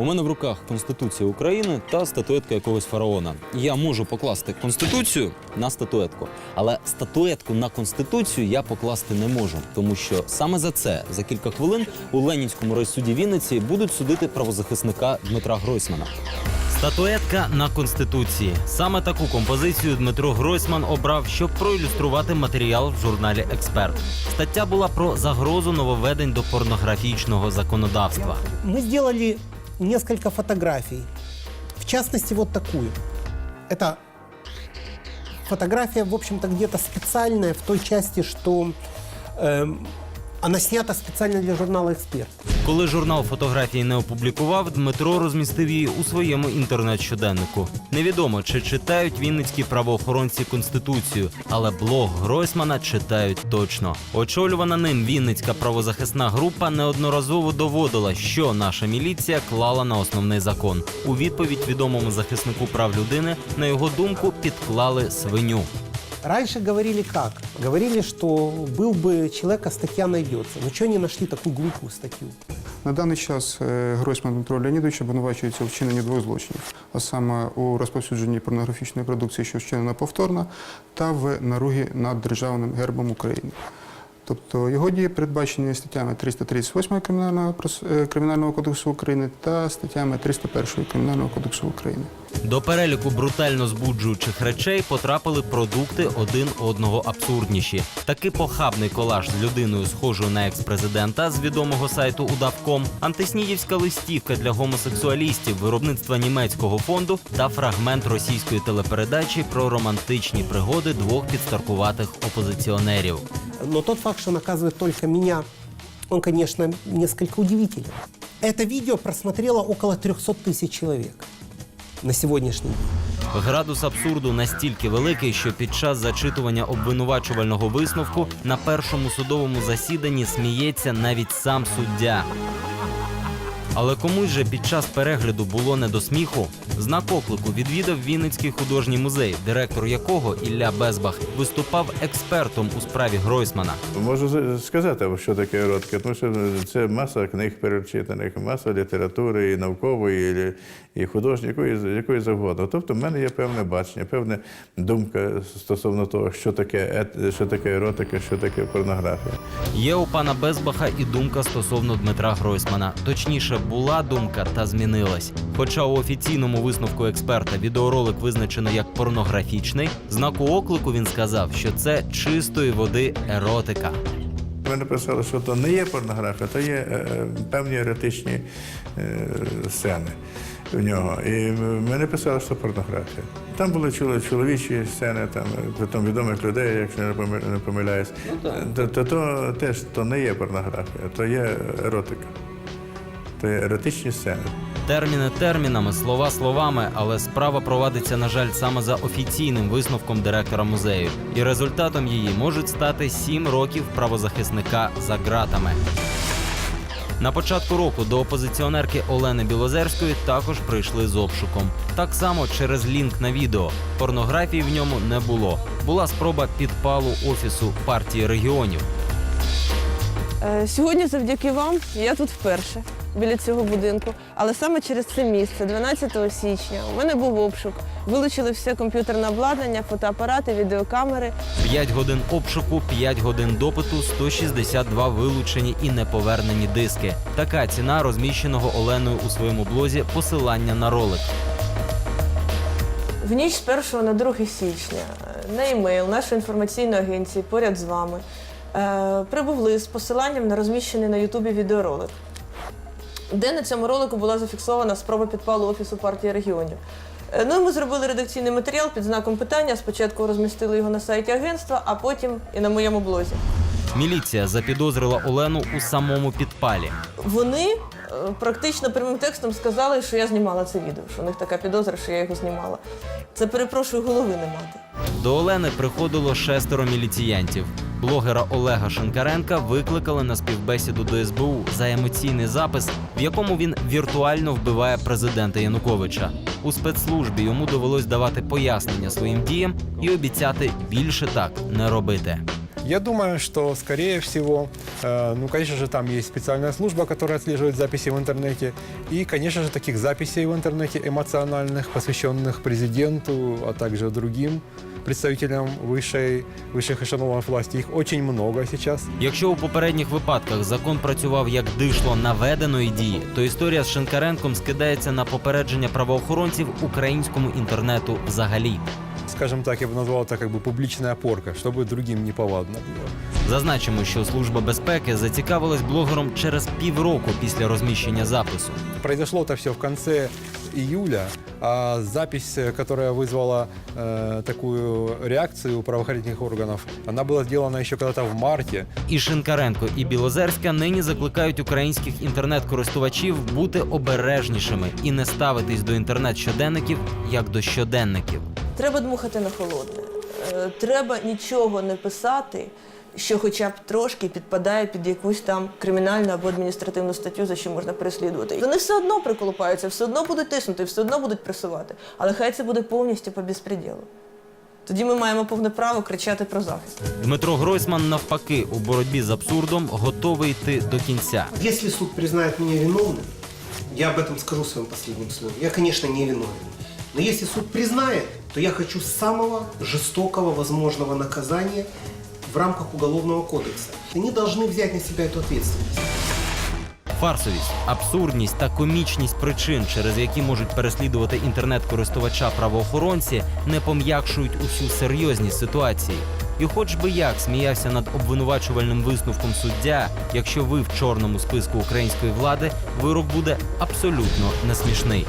У мене в руках Конституція України та статуетка якогось фараона. Я можу покласти конституцію на статуетку, але статуетку на конституцію я покласти не можу, тому що саме за це за кілька хвилин у Ленінському райсуді Вінниці будуть судити правозахисника Дмитра Гройсмана. Статуетка на конституції. Саме таку композицію Дмитро Гройсман обрав, щоб проілюструвати матеріал в журналі Експерт. Стаття була про загрозу нововведень до порнографічного законодавства. Мы сделали несколько фотографий. В частности, вот такую. Это фотография, в общем-то, где-то специальная в той части, что эм, она снята специально для журнала «Эксперт». Коли журнал фотографії не опублікував, Дмитро розмістив її у своєму інтернет-щоденнику. Невідомо, чи читають вінницькі правоохоронці конституцію, але блог Гройсмана читають точно. Очолювана ним Вінницька правозахисна група неодноразово доводила, що наша міліція клала на основний закон. У відповідь відомому захиснику прав людини, на його думку, підклали свиню. Раньше говорили как? Говорили, что был бы человек, а статья найдется. Но чего не нашли такую глупую статью? На даний час е, Гройсман Дмитро Леонідович обвинувачується у вчиненні двох злочинів, а саме у розповсюдженні порнографічної продукції, що вчинена повторно, та в наругі над державним гербом України. Тобто його дії передбачені статтями 338 Кримінального, е, Кримінального кодексу України та статтями 301 Кримінального кодексу України. До переліку брутально збуджуючих речей потрапили продукти один одного абсурдніші. Такий похабний колаж з людиною, схожою на екс-президента з відомого сайту Удавком, антиснідівська листівка для гомосексуалістів виробництва німецького фонду та фрагмент російської телепередачі про романтичні пригоди двох підстаркуватих опозиціонерів. Но тот факт, что наказывает только меня, он, конечно, несколько удивителен. Это видео просмотрело около 300 тысяч человек на сегодняшний день. Градус абсурду настільки великий, що під час зачитування обвинувачувального висновку на першому судовому засіданні сміється навіть сам суддя. Але комусь же під час перегляду було не до сміху. Знак оклику відвідав Вінницький художній музей, директор якого Ілля Безбах виступав експертом у справі Гройсмана. Можу сказати, що таке еротика, тому що це маса книг перечитаних, маса літератури і наукової, і, художньої, якої завгодно. Тобто в мене є певне бачення, певна думка стосовно того, що таке, що таке еротика, що таке порнографія. Є у пана Безбаха і думка стосовно Дмитра Гройсмана. Точніше, була думка та змінилась. Хоча у офіційному висновку експерта відеоролик визначено як порнографічний, знаку оклику він сказав, що це чистої води еротика. Ми написали, що то не є порнографія, то є е, е, певні еротичні е, сцени в нього. І ми не писали, що порнографія. Там були чоло- чоловічі сцени, там, е, притом відомих людей, якщо не поми- не помиляюсь. то, то, то теж то не є порнографія, то є еротика. Еротичні сцени. Терміни термінами, слова словами, але справа провадиться, на жаль, саме за офіційним висновком директора музею. І результатом її можуть стати сім років правозахисника за ґратами. На початку року до опозиціонерки Олени Білозерської також прийшли з обшуком. Так само через лінк на відео. Порнографії в ньому не було. Була спроба підпалу офісу партії регіонів. Е, Сьогодні, завдяки вам, я тут вперше біля цього будинку. Але саме через це місце, 12 січня, у мене був обшук. Вилучили все комп'ютерне обладнання, фотоапарати, відеокамери. 5 годин обшуку, 5 годин допиту, 162 вилучені і неповернені диски. Така ціна розміщеного Оленою у своєму блозі посилання на ролик. В ніч з 1 на 2 січня е, на емейл нашої інформаційної агенції поряд з вами е, прибув лист з посиланням на розміщений на Ютубі відеоролик, де на цьому ролику була зафіксована спроба підпалу Офісу партії регіонів. Е, Ну і ми зробили редакційний матеріал під знаком питання. Спочатку розмістили його на сайті агентства, а потім і на моєму блозі. Міліція запідозрила Олену у самому підпалі. Вони е, практично прямим текстом сказали, що я знімала це відео, що у них така підозра, що я його знімала. Це перепрошую голови не мати. До Олени приходило шестеро міліціянтів. Блогера Олега Шинкаренка викликали на співбесіду до СБУ за емоційний запис, в якому він віртуально вбиває президента Януковича. У спецслужбі йому довелось давати пояснення своїм діям і обіцяти більше так не робити. Я думаю, что, скорее всего, э, ну, конечно же, там есть специальная служба, которая отслеживает записи в интернете. И, конечно же, таких записей в интернете эмоциональных, посвященных президенту, а также другим представителям высшей, высших эшелонов власти, их очень много сейчас. Якщо у попередніх випадках закон працював як дишло наведеної дії, то історія з Шинкаренком скидається на попередження правоохоронців українському інтернету взагалі. Скажем так, я бы назвал это как бы публичная порка, чтобы другим не повадно было. Зазначимо, що служба безпеки зацікавилась блогером через півроку після розміщення запису. Произошло это все в конце июля, а запись, э, которая вызвала э, такую реакцию у правоохранительных органов, она была сделана еще когда-то в марте. І Шинкаренко, і Білозерська нині закликають українських інтернет-користувачів бути обережнішими і не ставитись до інтернет-щоденників як до щоденників. Треба дмухати на холодне. Е, Треба нічого не писати, що хоча б трошки підпадає під якусь там кримінальну або адміністративну статтю, за що можна переслідувати. Вони все одно приколупаються, все одно будуть тиснути, все одно будуть пресувати. Але хай це буде повністю по безпреділу. Тоді ми маємо повне право кричати про захист. Дмитро Гройсман, навпаки, у боротьбі з абсурдом готовий йти до кінця. Если суд признает меня виновным, я об этом скажу в своем последнем слове. Я, конечно, не виновен. Но если суд признает, то я хочу самого жестокого возможного наказания в рамках Уголовного кодекса. Они должны взять на себя эту ответственность. Фарсовість, абсурдність та комічність причин, через які можуть переслідувати інтернет-користувача правоохоронці, не пом'якшують усю серйозність ситуації. І хоч би як сміявся над обвинувачувальним висновком суддя, якщо ви в чорному списку української влади, вирок буде абсолютно несмішний.